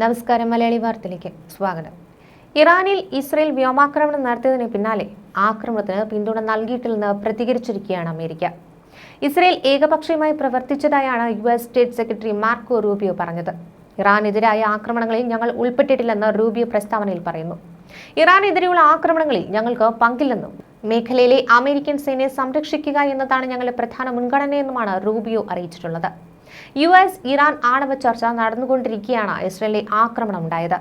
നമസ്കാരം മലയാളി വാർത്തയിലേക്ക് സ്വാഗതം. ഇറാനിൽ ഇസ്രയേൽ വ്യോമാക്രമണം നടത്തിയതിന് പിന്നാലെ ആക്രമണത്തിന് പിന്തുണ നൽകിയിട്ടില്ലെന്ന് പ്രതികരിച്ചിരിക്കുകയാണ് അമേരിക്ക. ഇസ്രയേൽ ഏകപക്ഷീയമായി പ്രവർത്തിച്ചതായാണ് U S state secretary Marco Rubio പറഞ്ഞത്. ഇറാനെതിരായ ആക്രമണങ്ങളിൽ ഞങ്ങൾ ഉൾപ്പെട്ടിട്ടില്ലെന്ന് റൂബിയോ പ്രസ്താവനയിൽ പറയുന്നു. ഇറാനെതിരെയുള്ള ആക്രമണങ്ങളിൽ ഞങ്ങൾക്ക് പങ്കില്ലെന്നും മേഖലയിലെ അമേരിക്കൻ സേനയെ സംരക്ഷിക്കുക എന്നതാണ് ഞങ്ങളുടെ പ്രധാന മുൻഗണനയെന്നുമാണ് റൂബിയോ അറിയിച്ചിട്ടുള്ളത്. യു എസ് ഇറാൻ ആണവ ചർച്ച നടന്നുകൊണ്ടിരിക്കുകയാണ്. ഇസ്രയേലിലെ ആക്രമണം ഉണ്ടായത്.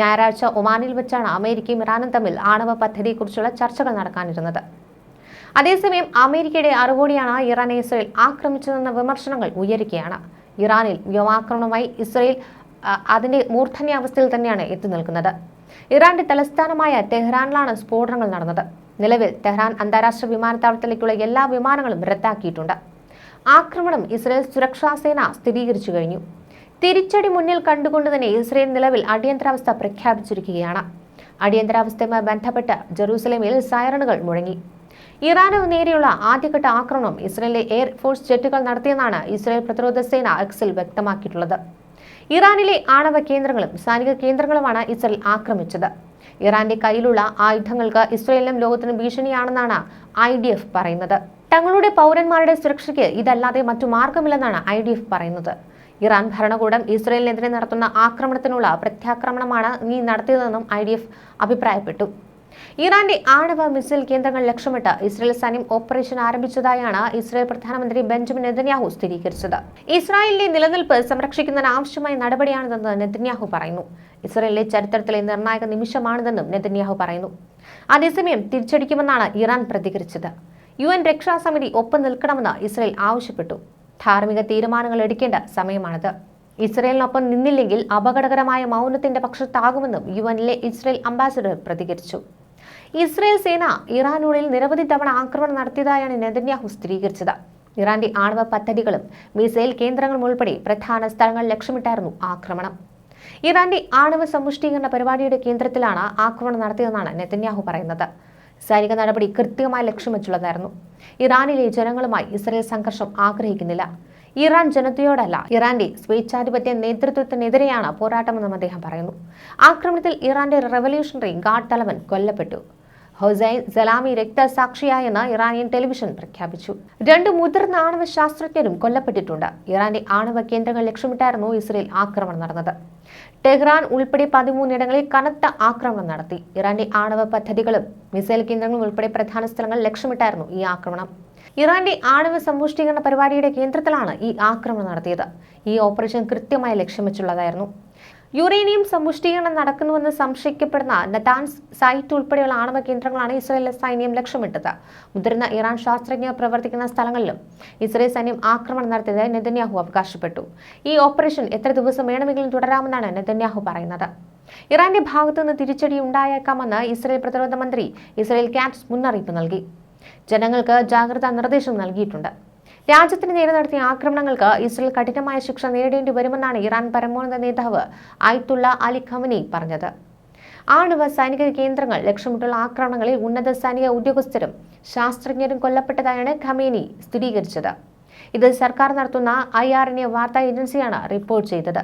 ഞായറാഴ്ച ഒമാനിൽ വെച്ചാണ് അമേരിക്കയും ഇറാനും തമ്മിൽ ആണവ പദ്ധതിയെക്കുറിച്ചുള്ള ചർച്ചകൾ നടക്കാനിരുന്നത്. അതേസമയം അമേരിക്കയുടെ അറിവോടെയാണ് ഇറാനെ ഇസ്രയേൽ ആക്രമിച്ചതെന്ന വിമർശനങ്ങൾ ഉയരുകയാണ്. ഇറാനിൽ വ്യോമാക്രമണവുമായി ഇസ്രയേൽ അതിന്റെ മൂർധന്യാവസ്ഥയിൽ തന്നെയാണ് എത്തി നിൽക്കുന്നത്. ഇറാന്റെ തലസ്ഥാനമായ ടെഹ്റാനിലാണ് സ്ഫോടനങ്ങൾ നടന്നത്. നിലവിൽ ടെഹ്റാൻ അന്താരാഷ്ട്ര വിമാനത്താവളത്തിലേക്കുള്ള എല്ലാ വിമാനങ്ങളും റദ്ദാക്കിയിട്ടുണ്ട്. ആക്രമണം ഇസ്രയേൽ സുരക്ഷാ സേന സ്ഥിരീകരിച്ചു കഴിഞ്ഞു. തിരിച്ചടി മുന്നിൽ കണ്ടുകൊണ്ട് തന്നെ ഇസ്രയേൽ നിലവിൽ അടിയന്തരാവസ്ഥ പ്രഖ്യാപിച്ചിരിക്കുകയാണ്. അടിയന്തരാവസ്ഥയുമായി ബന്ധപ്പെട്ട് ജെറൂസലേമിൽ സൈറണുകൾ മുഴങ്ങി. ഇറാന് നേരെയുള്ള ആദ്യഘട്ട ആക്രമണം ഇസ്രയേലിലെ എയർഫോഴ്സ് ജെറ്റുകൾ നടത്തിയെന്നാണ് ഇസ്രയേൽ പ്രതിരോധ സേന എക്സിൽ വ്യക്തമാക്കിയിട്ടുള്ളത്. ഇറാനിലെ ആണവ കേന്ദ്രങ്ങളും സൈനിക കേന്ദ്രങ്ങളുമാണ് ഇസ്രയേൽ ആക്രമിച്ചത്. ഇറാന്റെ കയ്യിലുള്ള ആയുധങ്ങൾക്ക് ഇസ്രയേലിനും ലോകത്തിനും ഭീഷണിയാണെന്നാണ് ഐ പറയുന്നത്. തങ്ങളുടെ പൗരന്മാരുടെ സുരക്ഷയ്ക്ക് ഇതല്ലാതെ മറ്റു മാർഗമില്ലെന്നാണ് ഐ ഡി എഫ് പറയുന്നത്. ഇറാൻ ഭരണകൂടം ഇസ്രയേലിനെതിരെ നടത്തുന്ന ആക്രമണത്തിനുള്ള പ്രത്യാക്രമണമാണ് നീ നടത്തിയതെന്നും ഐ ഡി എഫ് അഭിപ്രായപ്പെട്ടു. ഇറാന്റെ ആണവ മിസൈൽ കേന്ദ്രങ്ങൾ ലക്ഷ്യമിട്ട് ഇസ്രയേൽ സൈന്യം ഓപ്പറേഷൻ ആരംഭിച്ചതായാണ് ഇസ്രായേൽ പ്രധാനമന്ത്രി ബെഞ്ചമിൻ നെതന്യാഹു സ്ഥിരീകരിച്ചത്. ഇസ്രായേലിന്റെ നിലനിൽപ്പ് സംരക്ഷിക്കുന്നതിന് ആവശ്യമായ നടപടിയാണിതെന്ന് നെതന്യാഹു പറയുന്നു. ഇസ്രയേലിലെ ചരിത്രത്തിലെ നിർണായക നിമിഷമാണിതെന്നും നെതന്യാഹു പറയുന്നു. അതേസമയം തിരിച്ചടിക്കുമെന്നാണ് ഇറാൻ പ്രതികരിച്ചത്. യു എൻ രക്ഷാസമിതി ഒപ്പം നിൽക്കണമെന്ന് ഇസ്രയേൽ ആവശ്യപ്പെട്ടു. ധാർമ്മിക തീരുമാനങ്ങൾ എടുക്കേണ്ട സമയമാണിത്. ഇസ്രയേലിനൊപ്പം നിന്നില്ലെങ്കിൽ അപകടകരമായ മൗനത്തിന്റെ പക്ഷത്താകുമെന്നും യു എനിലെ ഇസ്രയേൽ അംബാസിഡർ പ്രതികരിച്ചു. ഇസ്രയേൽ സേന ഇറാനുള്ളിൽ നിരവധി തവണ ആക്രമണം നടത്തിയതായാണ് നെതന്യാഹു സ്ഥിരീകരിച്ചത്. ഇറാന്റെ ആണവ പദ്ധതികളും മിസൈൽ കേന്ദ്രങ്ങളും ഉൾപ്പെടെ പ്രധാന സ്ഥലങ്ങൾ ലക്ഷ്യമിട്ടായിരുന്നു ആക്രമണം. ഇറാന്റെ ആണവ സമ്പുഷ്ടീകരണ പരിപാടിയുടെ കേന്ദ്രത്തിലാണ് ആക്രമണം നടത്തിയതെന്നാണ് നെതന്യാഹു പറയുന്നത്. സൈനിക നടപടി കൃത്യമായി ലക്ഷ്യം വെച്ചുള്ളതായിരുന്നു. ഇറാനിലെ ജനങ്ങളുമായി ഇസ്രയേൽ സംഘർഷം ആഗ്രഹിക്കുന്നില്ല. ഇറാൻ ജനതയോടല്ല ഇറാന്റെ സ്വേച്ഛാധിപത്യ നേതൃത്വത്തിനെതിരെയാണ് പോരാട്ടമെന്നും അദ്ദേഹം പറയുന്നു. ആക്രമണത്തിൽ ഇറാന്റെ റവല്യൂഷണറി ഗാർഡ് തലവൻ കൊല്ലപ്പെട്ടു. ഹൊസൈൻ സലാമി രക്തസാക്ഷിയായെന്ന് ഇറാനിയൻ ടെലിവിഷൻ പ്രഖ്യാപിച്ചു. രണ്ട് മുതിർന്ന ആണവ ശാസ്ത്രജ്ഞരും കൊല്ലപ്പെട്ടിട്ടുണ്ട്. ഇറാന്റെ ആണവ കേന്ദ്രങ്ങൾ ലക്ഷ്യമിട്ടായിരുന്നു ഇസ്രയേൽ ആക്രമണം നടന്നത്. ടെഹ്റാൻ ഉൾപ്പെടെ പതിമൂന്നിടങ്ങളിൽ കനത്ത ആക്രമണം നടത്തി. ഇറാന്റെ ആണവ പദ്ധതികളും മിസൈൽ കേന്ദ്രങ്ങളും ഉൾപ്പെടെ പ്രധാന സ്ഥലങ്ങൾ ലക്ഷ്യമിട്ടായിരുന്നു ഈ ആക്രമണം. ഇറാന്റെ ആണവ സമ്പുഷ്ടീകരണ പരിപാടിയുടെ കേന്ദ്രത്തിലാണ് ഈ ആക്രമണം നടത്തിയത്. ഈ ഓപ്പറേഷൻ കൃത്യമായി ലക്ഷ്യം വെച്ചുള്ളതായിരുന്നു. യുറേനിയം സമ്പുഷ്ടീകരണം നടക്കുന്നുവെന്ന് സംശയിക്കപ്പെടുന്ന നതാൻസ് സൈറ്റ് ഉൾപ്പെടെയുള്ള ആണവ കേന്ദ്രങ്ങളാണ് ഇസ്രയേലിലെ സൈന്യം ലക്ഷ്യമിട്ടത്. മുതിർന്ന ഇറാൻ ശാസ്ത്രജ്ഞർ പ്രവർത്തിക്കുന്ന സ്ഥലങ്ങളിലും ഇസ്രയേൽ സൈന്യം ആക്രമണം നടത്തിയതായി നെതന്യാഹു അവകാശപ്പെട്ടു. ഈ ഓപ്പറേഷൻ എത്ര ദിവസം വേണമെങ്കിലും തുടരാമെന്നാണ് നെതന്യാഹു പറയുന്നത്. ഇറാന്റെ ഭാഗത്തുനിന്ന് തിരിച്ചടി ഉണ്ടായേക്കാമെന്ന് ഇസ്രയേൽ പ്രതിരോധ മന്ത്രി ഇസ്രയേൽ ക്യാറ്റ്സ് മുന്നറിയിപ്പ് നൽകി. ജനങ്ങൾക്ക് ജാഗ്രതാ നിർദ്ദേശം നൽകിയിട്ടുണ്ട്. രാജ്യത്തിന് നേരെ നടത്തിയ ആക്രമണങ്ങൾക്ക് ഇസ്രയേൽ കഠിനമായ ശിക്ഷ നേരിടേണ്ടി വരുമെന്നാണ് ഇറാൻ പരമോന്നത നേതാവ് ആയിത്തുള്ള അലി ഖമനി പറഞ്ഞത്. ആണവ സൈനിക കേന്ദ്രങ്ങൾ ലക്ഷ്യമിട്ടുള്ള ആക്രമണങ്ങളിൽ ഉന്നത സൈനിക ഉദ്യോഗസ്ഥരും ശാസ്ത്രജ്ഞരും കൊല്ലപ്പെട്ടതായാണ് ഖമേനി സ്ഥിരീകരിച്ചത്. ഇത് സർക്കാർ നടത്തുന്ന ഐ ആർ എൻ എ വാർത്താ ഏജൻസിയാണ് റിപ്പോർട്ട് ചെയ്തത്.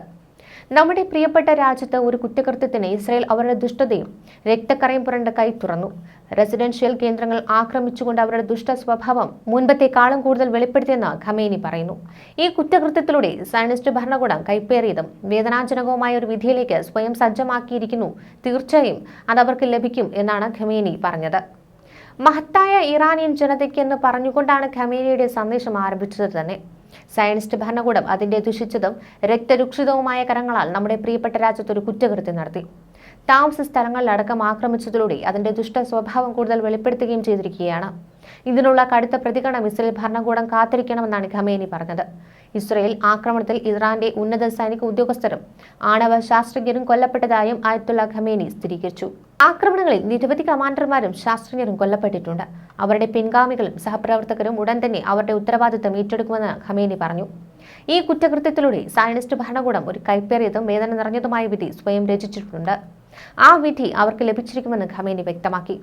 നമ്മുടെ പ്രിയപ്പെട്ട രാജ്യത്ത് ഒരു കുറ്റകൃത്യത്തിന് ഇസ്രയേൽ അവരുടെ ദുഷ്ടതയും രക്തക്കറയും പുരണ്ട കൈ തുറന്നു. റെസിഡൻഷ്യൽ കേന്ദ്രങ്ങൾ ആക്രമിച്ചുകൊണ്ട് അവരുടെ ദുഷ്ട സ്വഭാവം മുൻപത്തെക്കാളും കൂടുതൽ വെളിപ്പെടുത്തിയെന്ന് ഖമേനി പറയുന്നു. ഈ കുറ്റകൃത്യത്തിലൂടെ സയനിസ്റ്റ് ഭരണകൂടം കൈപ്പേറിയതും വേദനാജനകവുമായ ഒരു വിധിയിലേക്ക് സ്വയം സജ്ജമാക്കിയിരിക്കുന്നു. തീർച്ചയായും അത് അവർക്ക് ലഭിക്കും എന്നാണ് ഖമേനി പറഞ്ഞത്. മഹത്തായ ഇറാനിയൻ ജനതയ്ക്ക് എന്ന് പറഞ്ഞുകൊണ്ടാണ് ഖമേനിയുടെ സന്ദേശം ആരംഭിച്ചത് തന്നെ. സയനിസ്റ്റ് ഭരണകൂടം അതിന്റെ ദുഷിച്ചതും രക്തരുക്ഷിതവുമായ കരങ്ങളാൽ നമ്മുടെ പ്രിയപ്പെട്ട രാജ്യത്ത് ഒരു കുറ്റകൃത്യം നടത്തി. താമസ സ്ഥലങ്ങളിലടക്കം ആക്രമിച്ചതിലൂടെ അതിന്റെ ദുഷ്ട സ്വഭാവം കൂടുതൽ വെളിപ്പെടുത്തുകയും ചെയ്തിരിക്കുകയാണ്. ഇതിനുള്ള കടുത്ത പ്രതികരണം ഇസ്രയേൽ ഭരണകൂടം കാത്തിരിക്കണമെന്നാണ് ഖമേനി പറഞ്ഞത്. ഇസ്രയേൽ ആക്രമണത്തിൽ ഇറാന്റെ ഉന്നത സൈനിക ഉദ്യോഗസ്ഥരും ആണവ ശാസ്ത്രജ്ഞരും കൊല്ലപ്പെട്ടതായും ആയത്തുള്ള ഖമേനി സ്ഥിരീകരിച്ചു. ആക്രമണങ്ങളിൽ നിരവധി കമാൻഡർമാരും ശാസ്ത്രജ്ഞരും കൊല്ലപ്പെട്ടിട്ടുണ്ട്. അവരുടെ പിൻഗാമികളും സഹപ്രവർത്തകരും ഉടൻ തന്നെ അവരുടെ ഉത്തരവാദിത്തം ഏറ്റെടുക്കുമെന്ന് ഖമേനി പറഞ്ഞു. ഈ കുറ്റകൃത്യത്തിലൂടെ സയനിസ്റ്റ് ഭരണകൂടം ഒരു കൈപ്പേറിയതും വേദന നിറഞ്ഞതുമായ വിധി സ്വയം രചിച്ചിട്ടുണ്ട്. ആ വിധി അവർക്ക് ലഭിച്ചിരിക്കുമെന്ന് ഖമേനി വ്യക്തമാക്കി.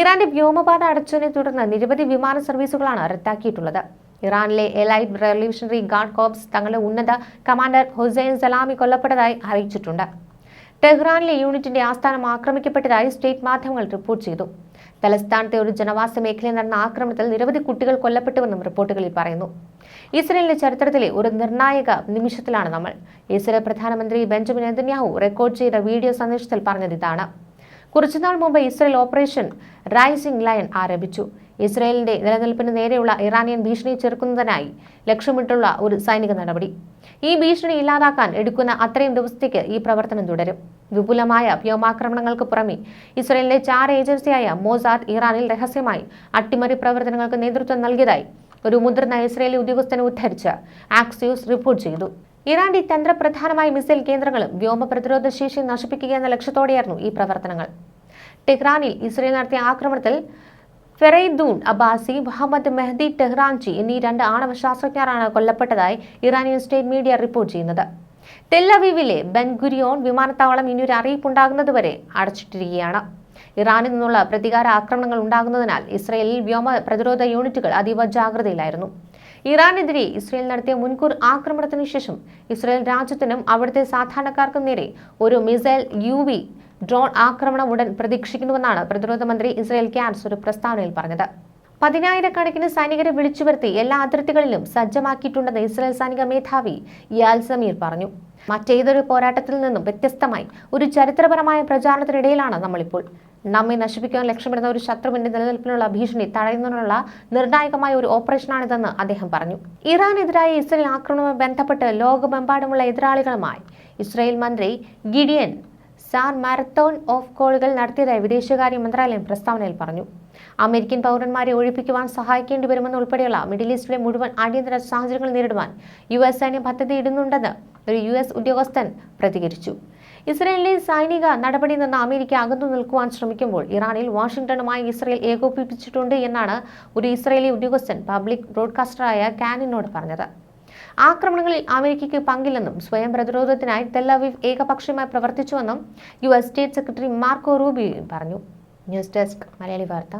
ഇറാന്റെ വ്യോമപാത അടച്ചതിനെ തുടർന്ന് നിരവധി വിമാന സർവീസുകളാണ് റദ്ദാക്കിയിട്ടുള്ളത്. ഇറാനിലെ എലൈറ്റ് റെവല്യൂഷണറി ഗാർഡ് കോപ്സ് തങ്ങളുടെ ഉന്നത കമാൻഡർ ഹുസൈൻ സലാമി കൊല്ലപ്പെട്ടതായി അറിയിച്ചിട്ടുണ്ട്. ടെഹ്റാനിലെ യൂണിറ്റിന്റെ ആസ്ഥാനം ആക്രമിക്കപ്പെട്ടതായി സ്റ്റേറ്റ് മാധ്യമങ്ങൾ റിപ്പോർട്ട് ചെയ്തു. തലസ്ഥാനത്തെ ഒരു ജനവാസ മേഖലയിൽ നടന്ന ആക്രമണത്തിൽ നിരവധി കുട്ടികൾ കൊല്ലപ്പെട്ടുവെന്നും റിപ്പോർട്ടുകളിൽ പറയുന്നു. ഇസ്രയേലിന്റെ ചരിത്രത്തിലെ ഒരു നിർണായക നിമിഷത്തിലാണ് നമ്മൾ. ഇസ്രയേൽ പ്രധാനമന്ത്രി ബെഞ്ചമിൻ നെതന്യാഹു റെക്കോർഡ് ചെയ്ത വീഡിയോ സന്ദേശത്തിൽ പറഞ്ഞത് ഇതാണ്. കുറച്ചുനാൾ മുമ്പ് ഇസ്രയേൽ ഓപ്പറേഷൻ റൈസിംഗ് ലയൺ ആരംഭിച്ചു. ഇസ്രയേലിന്റെ നിലനിൽപ്പിന് നേരെയുള്ള ഇറാനിയൻ ഭീഷണി ചെറുക്കുന്നതിനായി ലക്ഷ്യമിട്ടുള്ള ഒരു സൈനിക നടപടി. ഈ ഭീഷണി ഇല്ലാതാക്കാൻ എടുക്കുന്ന അത്രയും ദിവസത്തേക്ക് ഈ പ്രവർത്തനം തുടരും. വിപുലമായ വ്യോമാക്രമണങ്ങൾക്ക് പുറമെ ഇസ്രയേലിന്റെ ചാര ഏജൻസിയായ മോസാദ് ഇറാനിൽ രഹസ്യമായി അട്ടിമറി പ്രവർത്തനങ്ങൾക്ക് നേതൃത്വം നൽകിയതായി ഒരു മുതിർന്ന ഇസ്രയേലി ഉദ്യോഗസ്ഥനെ ഉദ്ധരിച്ച് ആക്സിയോസ് റിപ്പോർട്ട് ചെയ്തു. ഇറാന്റെ തന്ത്രപ്രധാനമായ മിസൈൽ കേന്ദ്രങ്ങളും വ്യോമ പ്രതിരോധ ശേഷി നശിപ്പിക്കുക എന്ന ലക്ഷ്യത്തോടെയായിരുന്നു ഈ പ്രവർത്തനങ്ങൾ. ടെഹ്റാനിൽ ഇസ്രയേൽ നടത്തിയ ആക്രമണത്തിൽ Fereydoun Abbasi Mohammad Mehdi Tehranchi എന്നീ രണ്ട് ആണവ ശാസ്ത്രജ്ഞരാണ് കൊല്ലപ്പെട്ടതായി ഇറാനിയൻ സ്റ്റേറ്റ് മീഡിയ റിപ്പോർട്ട് ചെയ്യുന്നത്. തെല്ലവീവിലെ ബെൻഗുരിയോൺ വിമാനത്താവളം ഇനിയൊരു അറിയിപ്പുണ്ടാകുന്നതുവരെ അടച്ചിട്ടിരിക്കുകയാണ്. ഇറാനിൽ നിന്നുള്ള പ്രതികാര ആക്രമണങ്ങൾ ഉണ്ടാകുന്നതിനാൽ ഇസ്രയേലിൽ വ്യോമ പ്രതിരോധ യൂണിറ്റുകൾ അതീവ ജാഗ്രതയിലായിരുന്നു. ഇറാനെതിരെ ഇസ്രയേൽ നടത്തിയ മുൻകൂർ ആക്രമണത്തിന് ശേഷം ഇസ്രയേൽ രാജ്യത്തിനും അവിടുത്തെ സാധാരണക്കാർക്കും നേരെ ഒരു മിസൈൽ യു ഡ്രോൺ ആക്രമണം ഉടൻ പ്രതീക്ഷിക്കുന്നുവെന്നാണ് പ്രതിരോധ മന്ത്രി ഇസ്രയേൽ ക്യാൻസ് ഒരു പ്രസ്താവനയിൽ പറഞ്ഞത്. പതിനായിരക്കണക്കിന് സൈനികരെ വിളിച്ചു വരുത്തി എല്ലാ അതിർത്തികളിലും സജ്ജമാക്കിയിട്ടുണ്ടെന്ന് ഇസ്രായേൽ സൈനിക മേധാവി യാൽ സമീർ പറഞ്ഞു. മറ്റേതൊരു പോരാട്ടത്തിൽ നിന്നും വ്യത്യസ്തമായി ഒരു ചരിത്രപരമായ പ്രചാരണത്തിനിടയിലാണ് നമ്മളിപ്പോൾ. നമ്മെ നശിപ്പിക്കാൻ ലക്ഷ്യമിടുന്ന ഒരു ശത്രുവിന്റെ നിലനിൽപ്പിനുള്ള ഭീഷണി തടയുന്നതിനുള്ള നിർണായകമായ ഒരു ഓപ്പറേഷനാണിതെന്ന് അദ്ദേഹം പറഞ്ഞു. ഇറാനെതിരായ ഇസ്രയേൽ ആക്രമണവുമായി ബന്ധപ്പെട്ട് ലോകമെമ്പാടുമുള്ള എതിരാളികളുമായി ഇസ്രയേൽ മന്ത്രി ഗിഡിയൻ സാർ മാരത്തോൺ ഓഫ് കോളുകൾ നടത്തിയതായി വിദേശകാര്യ മന്ത്രാലയം പ്രസ്താവനയിൽ പറഞ്ഞു. അമേരിക്കൻ പൗരന്മാരെ ഒഴിപ്പിക്കുവാൻ സഹായിക്കേണ്ടി വരുമെന്ന് ഉൾപ്പെടെയുള്ള മിഡിൽ ഈസ്റ്റിലെ മുഴുവൻ അടിയന്തര സാഹചര്യങ്ങൾ നേരിടുവാൻ യു എസ് സൈന്യം പദ്ധതിയിടുന്നുണ്ടെന്ന് ഒരു യു എസ് ഉദ്യോഗസ്ഥൻ പ്രതികരിച്ചു. ഇസ്രയേലിലെ സൈനിക നടപടിയിൽ നിന്ന് അമേരിക്ക അകന്നു നിൽക്കുവാൻ ശ്രമിക്കുമ്പോൾ ഇറാനിൽ വാഷിംഗ്ടണുമായി ഇസ്രയേൽ ഏകോപിപ്പിച്ചിട്ടുണ്ട് എന്നാണ് ഒരു ഇസ്രയേലി ഉദ്യോഗസ്ഥൻ പബ്ലിക് ബ്രോഡ്കാസ്റ്ററായ കാനിനോട് പറഞ്ഞത്. ആക്രമണങ്ങളിൽ അമേരിക്കയ്ക്ക് പങ്കില്ലെന്നും സ്വയം പ്രതിരോധത്തിനായി തെല്ലവീവ് ഏകപക്ഷീയമായി പ്രവർത്തിച്ചുവെന്നും U S state secretary Marco റൂബിയും പറഞ്ഞു. ന്യൂസ് ഡെസ്ക് മലയാളി വാർത്ത.